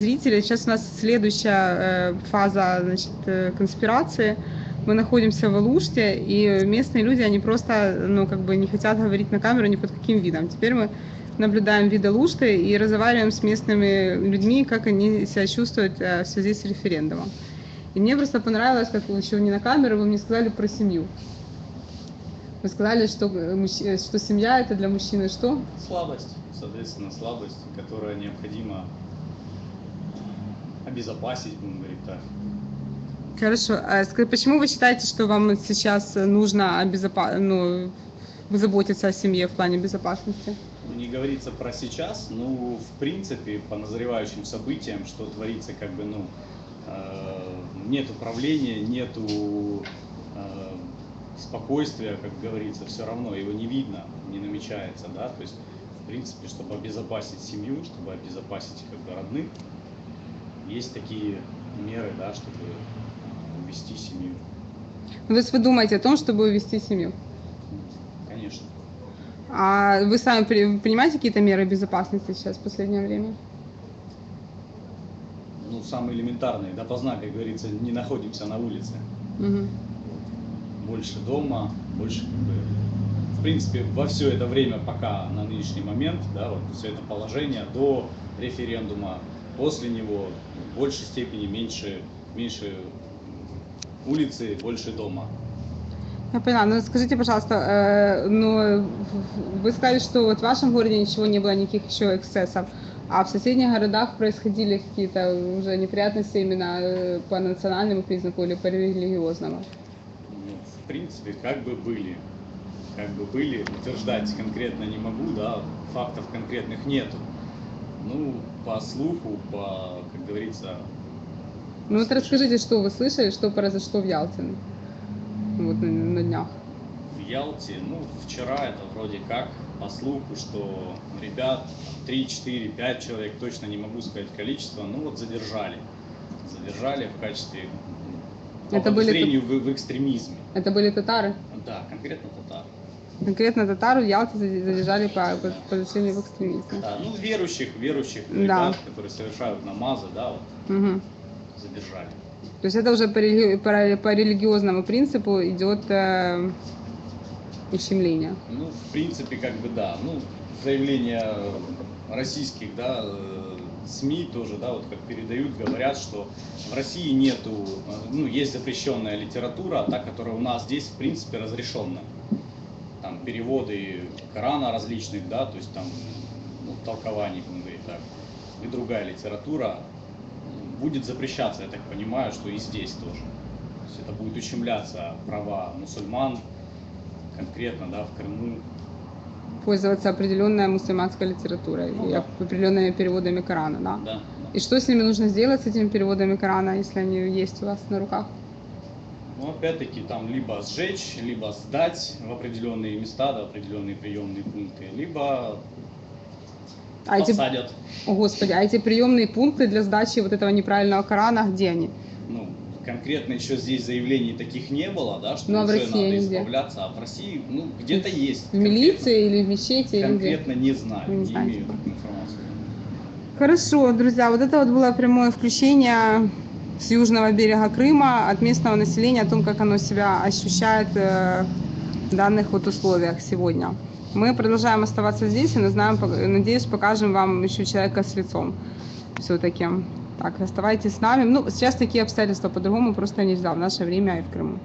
зрители. Сейчас у нас следующая э, фаза значит, э, конспирации. Мы находимся в Алуште, и местные люди, они просто, ну, как бы не хотят говорить на камеру ни под каким видом. Теперь мы наблюдаем вид Алушты и разговариваем с местными людьми, как они себя чувствуют э, в связи с референдумом. И мне просто понравилось, как еще не на камеру, вы мне сказали про семью. Вы сказали, что, что семья это для мужчины что? Слабость, соответственно, слабость, которая необходимо обезопасить, будем говорить так. Хорошо. А почему вы считаете, что вам сейчас нужно обезопа- ну, заботиться о семье в плане безопасности? Ну, Не говорится про сейчас, но в принципе по назревающим событиям, что творится, как бы, ну, э, нет управления, нету э, спокойствия, как говорится, все равно его не видно, не намечается, да, то есть, в принципе, чтобы обезопасить семью, чтобы обезопасить как бы родных, есть такие меры, да, чтобы увести семью, Ну, То есть вы думаете о том, чтобы увести семью? конечно. А вы сами при- принимаете какие-то меры безопасности сейчас в последнее время? Ну, самые элементарные, допоздна, как говорится, не находимся на улице. Мгм. больше дома, больше как бы, в принципе, во все это время, пока на нынешний момент, да, вот все это положение до референдума, после него в большей степени меньше, меньше улицы, больше дома. Я поняла. Ну скажите, пожалуйста, э, ну вы сказали, что вот в вашем городе ничего не было, никаких еще эксцессов, а в соседних городах происходили какие-то уже неприятности именно э, по национальному признаку или по религиозному? Ну, в принципе, как бы были. Как бы были, утверждать конкретно не могу, да, фактов конкретных нету. Ну, по слуху, по, как говорится, Ну вот расскажите, что вы слышали, что произошло в Ялте вот на, на днях. в Ялте, ну, вчера это вроде как по слуху, что ребят 3, 4, 5 человек, точно не могу сказать количество, ну вот задержали. Задержали в качестве по Это были подозрению в, в экстремизме. Это были татары? Да, конкретно татар. Конкретно татар в Ялте заде- задержали по по подозрению в экстремизме. Да, ну верующих, верующих Да. ребят, которые совершают намазы, да, вот Мгм. задержали. То есть это уже по, религи- по- по религиозному принципу идет э, ущемление. Ну, в принципе, как бы да. Ну, заявления российских, да, э, СМИ тоже, да, вот как передают, говорят, что в России нету, э, ну, есть запрещенная литература, та, которая у нас здесь, в принципе, разрешенная. Там переводы Корана различных, да, то есть там ну, толкований, будем говорить так, и другая литература будет запрещаться, я так понимаю, что и здесь тоже. То есть это будет ущемляться права мусульман, конкретно, да, в Крыму. Пользоваться определенной мусульманской литературой Ну и да. определенными переводами Корана, да? Да, И что с ними нужно сделать, с этими переводами Корана, если они есть у вас на руках? Ну, опять-таки, там либо сжечь, либо сдать в определенные места, да, определенные приемные пункты, либо А эти, посадят. о господи, а эти приемные пункты для сдачи вот этого неправильного Корана, где они? Ну, конкретно еще здесь заявлений таких не было, да, что Ну, а уже России надо избавляться, а в России, ну, где-то есть. В милиции или в мечети? или где? Конкретно не знаю, не не, знаете. имею такой информации. Хорошо, друзья, вот это вот было прямое включение с южного берега Крыма от местного населения о том, как оно себя ощущает э, в данных вот условиях сегодня. Мы продолжаем оставаться здесь и знаем, надеюсь, покажем вам еще человека с лицом все-таки. Так, оставайтесь с нами. Ну, сейчас такие обстоятельства по-другому просто нельзя в наше время и в Крыму.